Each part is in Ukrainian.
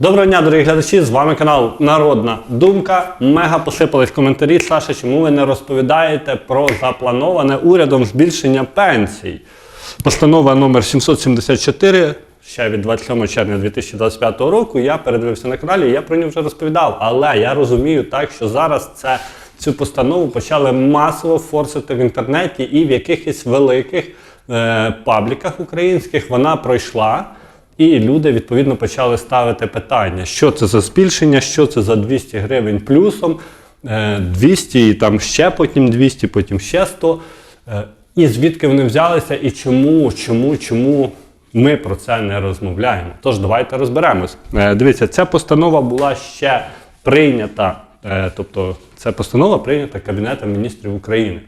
Доброго дня, дорогі глядачі! З вами канал Народна Думка. Мега посипались коментарі. Саша, чому ви не розповідаєте про заплановане урядом збільшення пенсій? Постанова номер 774 ще від 27 червня 2025 року. Я передивився на каналі, я про нього вже розповідав. Але я розумію так, що зараз це. Цю постанову почали масово форсити в інтернеті і в якихось великих е, пабліках українських вона пройшла. І люди відповідно почали ставити питання, що це за збільшення, що це за 200 гривень плюсом, е, 200 і там ще потім 200, потім ще 100. Е, І звідки вони взялися, і чому, чому, чому ми про це не розмовляємо. Тож давайте розберемось. Е, Дивіться, ця постанова була ще прийнята, е, тобто ця постанова прийнята Кабінетом міністрів України.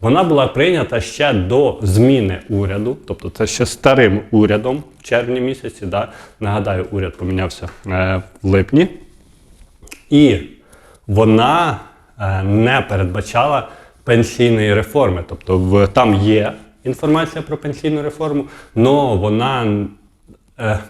Вона була прийнята ще до зміни уряду, тобто це ще старим урядом в червні місяці. Да? Нагадаю, уряд помінявся е, в липні. І вона е, не передбачала пенсійної реформи. Тобто в, там є інформація про пенсійну реформу, але вона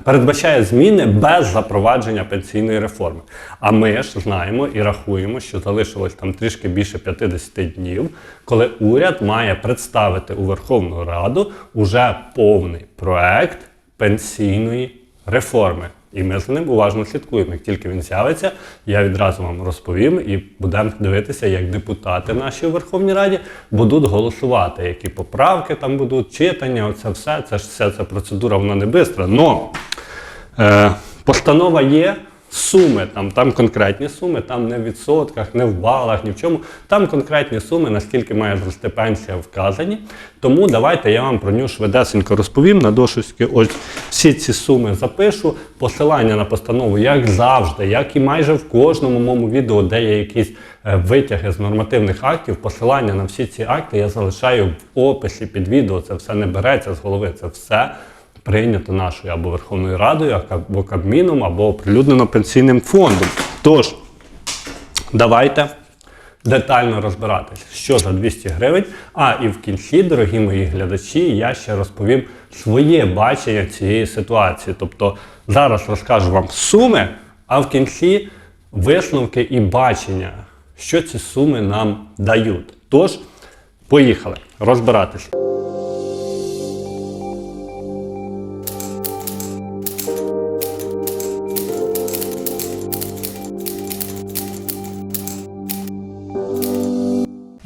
передбачає зміни без запровадження пенсійної реформи. А ми ж знаємо і рахуємо, що залишилось там трішки більше 50 днів, коли уряд має представити у Верховну Раду уже повний проект пенсійної реформи. І ми за ним уважно слідкуємо. Як тільки він з'явиться, я відразу вам розповім і будемо дивитися, як депутати наші у Верховній Раді будуть голосувати, які поправки там будуть, читання, оце все. Це ж вся ця процедура, вона не бистра. Но е, постанова є. Суми, там, там конкретні суми, там не в відсотках, не в балах, ні в чому. Там конкретні суми, наскільки має зрости пенсія вказані. Тому давайте я вам про нього швидесенько розповім. На дошечки ось всі ці суми запишу. Посилання на постанову, як завжди, як і майже в кожному моєму відео, де є якісь е, витяги з нормативних актів, посилання на всі ці акти я залишаю в описі під відео. Це все не береться з голови, це все прийнято нашою або Верховною Радою, або Кабміном, або оприлюднено пенсійним фондом. Тож, давайте детально розбиратися, що за 200 гривень. А і в кінці, дорогі мої глядачі, я ще розповім своє бачення цієї ситуації. Тобто зараз розкажу вам суми, а в кінці висновки і бачення, що ці суми нам дають. Тож, поїхали розбиратися.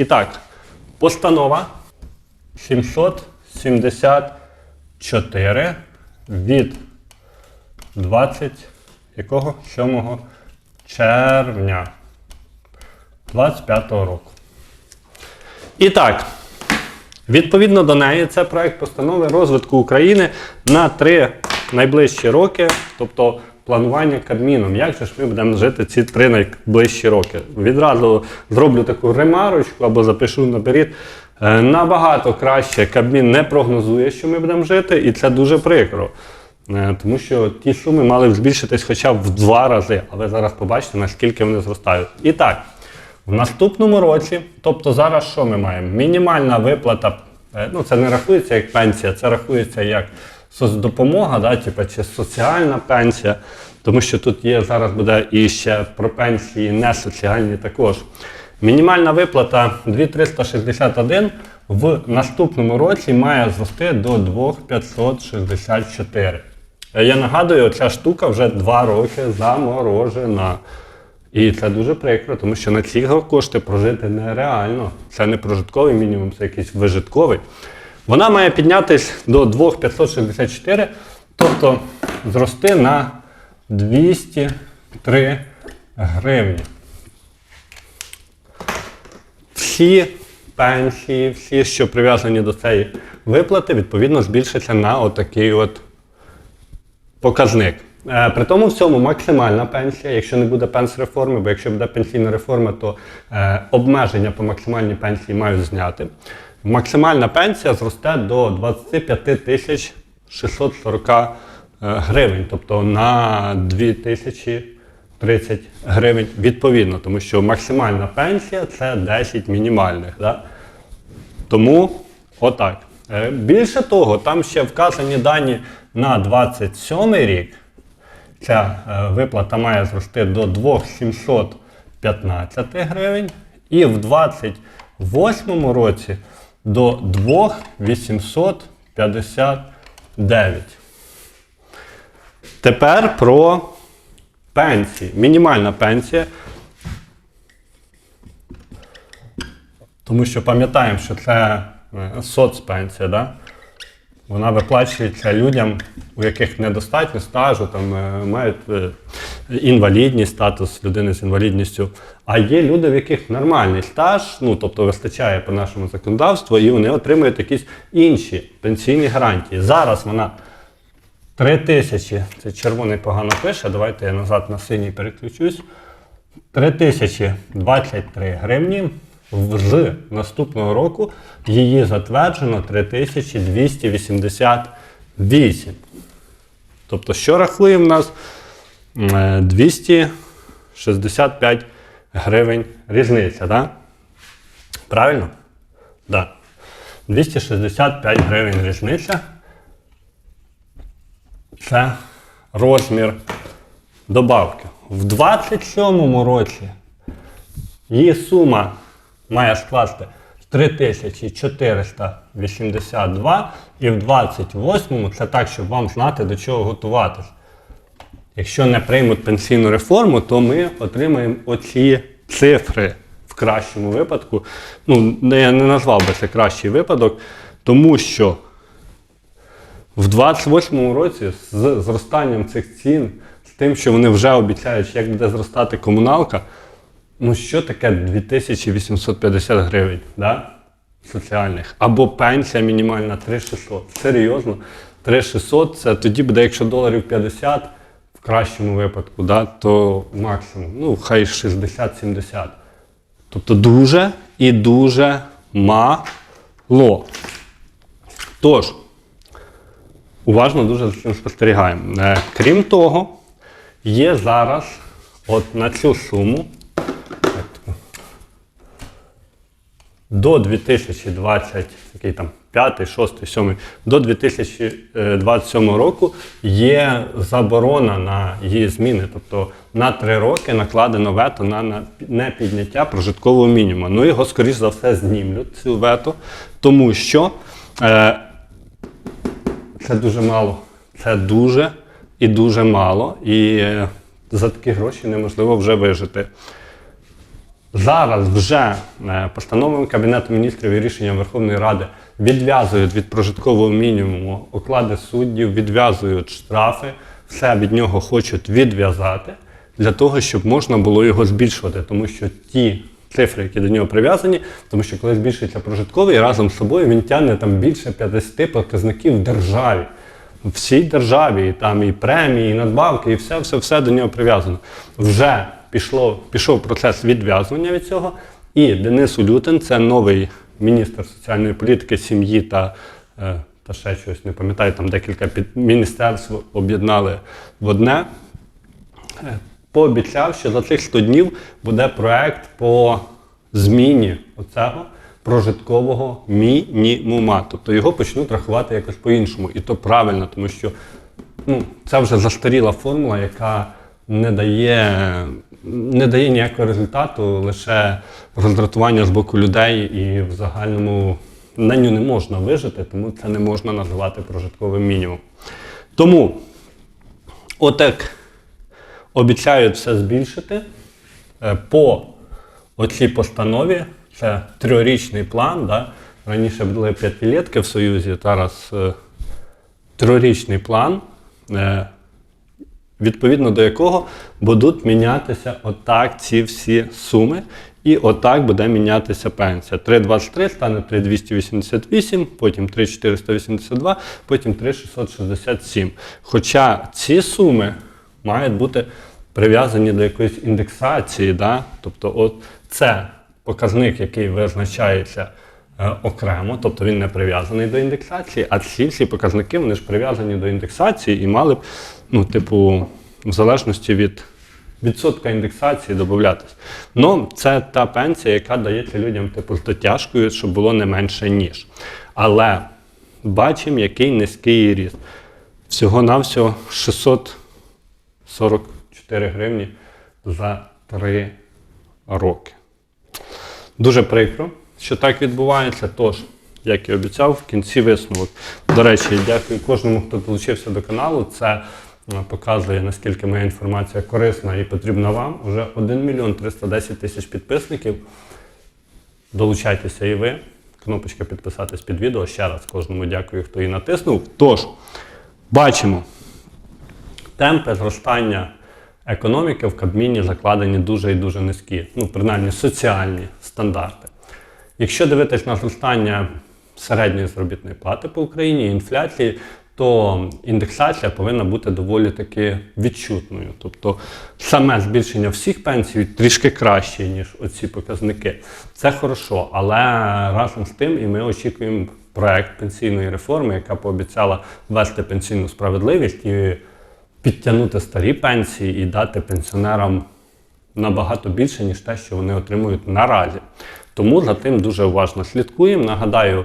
І так, постанова 774 від 20 якого 7 червня 25 року. І так, відповідно до неї, це проект постанови розвитку України на три найближчі роки, тобто планування Кабміном. Як же ж ми будемо жити ці три найближчі роки? Відразу зроблю таку ремарочку або запишу наперед. Е, Набагато краще Кабмін не прогнозує, що ми будемо жити, і це дуже прикро. Е, Тому що ті суми мали б збільшитись хоча б в два рази, а ви зараз побачите, наскільки вони зростають. І так, в наступному році, тобто зараз що ми маємо? Мінімальна виплата, е, ну це не рахується як пенсія, це рахується як соцдопомога, да, типу, чи соціальна пенсія, тому що тут є зараз буде і ще про пенсії не соціальні також. Мінімальна виплата 2361 в наступному році має зрости до 2564. Е, Я нагадую, ця штука вже два роки заморожена. І це дуже прикро, тому що на ці кошти прожити нереально. Це не прожитковий мінімум, це якийсь вижитковий. Вона має піднятись до 2564, тобто зрости на 203 гривні. Всі пенсії, всі, що прив'язані до цієї виплати, відповідно збільшаться на отакий от показник. Е, При тому всьому максимальна пенсія, якщо не буде пенсреформи, бо якщо буде пенсійна реформа, то е, обмеження по максимальній пенсії мають зняти. Максимальна пенсія зросте до 25 тисяч 640 е, гривень, тобто на 2030 гривень відповідно, тому що максимальна пенсія це 10 мінімальних. Да? Тому отак. Е, Більше того, там ще вказані дані на 27 рік. ця е, виплата має зрости до 2715 гривень, і в 2028 році до 2859. Тепер про пенсії. Мінімальна пенсія. Тому що пам'ятаємо, що це е, соцпенсія, да? вона виплачується людям, у яких недостатньо стажу, там, е, мають інвалідний статус людини з інвалідністю. А є люди, в яких нормальний стаж, ну тобто вистачає по нашому законодавству, і вони отримують якісь інші пенсійні гарантії. Зараз вона 3 тисячі, це червоний погано пише, давайте я назад на синій переключусь. 3023 гривні. З наступного року її затверджено 3288. Тобто, що рахує в нас? Е, 265 гривень різниця, так? Правильно? Да. 265 гривень різниця. Це розмір добавки. В 27-му році її сума має скласти 3482 і в 28-му це так, щоб вам знати, до чого готуватись. Якщо не приймуть пенсійну реформу, то ми отримаємо оці цифри в кращому випадку. Ну, я не назвав би це кращий випадок, тому що в 28-му році з зростанням цих цін, з тим, що вони вже обіцяють, як буде зростати комуналка, ну що таке 2850 гривень да? соціальних? Або пенсія мінімальна 3600. Серйозно, 3600 це тоді буде, якщо доларів 50 в кращому випадку, да, то максимум, ну хай 60-70. Тобто дуже і дуже мало. Тож, уважно дуже за цим спостерігаємо. Е, Крім того, є зараз от на цю суму до 2020, який там 5, 6, 7, до 2027 року є заборона на її зміни. Тобто на 3 роки накладено вето на, непідняття прожиткового мінімуму. Ну його, скоріш за все, знімлють цю вето, тому що е, це дуже мало. Це дуже і дуже мало. І е, за такі гроші неможливо вже вижити. Зараз вже е, постановами Кабінету міністрів і рішенням Верховної Ради відв'язують від прожиткового мінімуму оклади суддів, відв'язують штрафи, все від нього хочуть відв'язати для того, щоб можна було його збільшувати, тому що ті цифри, які до нього прив'язані, тому що коли збільшується прожитковий, разом з собою він тягне там більше 50 показників в державі. Всій державі, і там і премії, і надбавки, і все, все, все до нього прив'язано. Вже пішло, пішов процес відв'язування від цього. І Денис Улютин, це новий міністр соціальної політики, сім'ї та, е, та ще щось, не пам'ятаю, там декілька під міністерств об'єднали в одне. Е, Пообіцяв, що за цих 100 днів буде проект по зміні оцього прожиткового мінімума. Тобто його почнуть рахувати якось по-іншому. І то правильно, тому що ну, це вже застаріла формула, яка не дає, не дає ніякого результату, лише роздратування з боку людей, і в загальному на ню не можна вижити, тому це не можна називати прожитковим мінімумом. Тому, отак обіцяють все збільшити. Е, По оцій постанові це трьохрічний план. Да? Раніше були п'ятилітки в Союзі, зараз е, трьохрічний план, е, відповідно до якого будуть мінятися отак ці всі суми. І отак буде мінятися пенсія. 3,23 стане 3,288, потім 3,482, потім 3,667. Хоча ці суми мають бути прив'язані до якоїсь індексації. Да? Тобто, от це показник, який визначається е, окремо, тобто він не прив'язаний до індексації, а ці всі показники вони ж прив'язані до індексації і мали б, ну, типу, в залежності від відсотка індексації додатись. Ну, це та пенсія, яка дається людям типу з дотяжкою, щоб було не менше ніж. Але бачимо, який низький ріст. Всього-навсього 600 44 гривні за 3 роки. Дуже прикро, що так відбувається. Тож, як і обіцяв, в кінці висновок. До речі, дякую кожному, хто долучився до каналу. Це показує, наскільки моя інформація корисна і потрібна вам. Уже 1 мільйон 310 тисяч підписників. Долучайтеся і ви. Кнопочка підписатись під відео. Ще раз кожному дякую, хто її натиснув. Тож, бачимо, темпи зростання економіки в Кабміні закладені дуже і дуже низькі, ну, принаймні соціальні стандарти. Якщо дивитись на зростання середньої заробітної плати по Україні, інфляції, то індексація повинна бути доволі таки відчутною. Тобто саме збільшення всіх пенсій трішки краще, ніж оці показники. Це хорошо, але разом з тим і ми очікуємо проект пенсійної реформи, яка пообіцяла ввести пенсійну справедливість і підтягнути старі пенсії і дати пенсіонерам набагато більше, ніж те, що вони отримують наразі. Тому за тим дуже уважно слідкуємо. Нагадаю,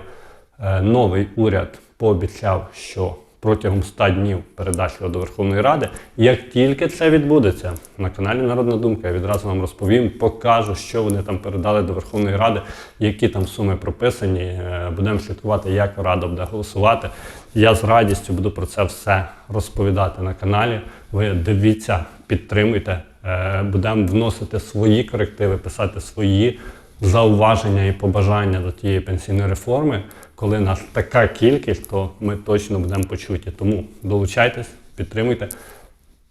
е, новий уряд пообіцяв, що протягом 100 днів передасть його до Верховної Ради. Як тільки це відбудеться на каналі Народна Думка, я відразу вам розповім, покажу, що вони там передали до Верховної Ради, які там суми прописані. Е, Будемо слідкувати, як Рада буде голосувати. Я з радістю буду про це все розповідати на каналі. Ви дивіться, підтримуйте. Е, Будемо вносити свої корективи, писати свої зауваження і побажання до тієї пенсійної реформи. Коли нас така кількість, то ми точно будемо почуті. Тому долучайтесь, підтримуйте,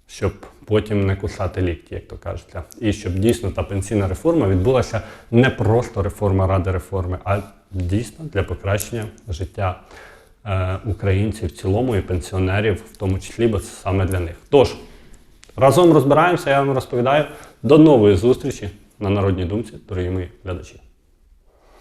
щоб потім не кусати лікті, як то кажеться. І щоб дійсно та пенсійна реформа відбулася не просто реформа ради реформи, а дійсно для покращення життя е, українців в цілому і пенсіонерів, в тому числі, бо це саме для них. Тож, разом розбираємося, я вам розповідаю. До нової зустрічі на Народній думці, дорогі мої глядачі.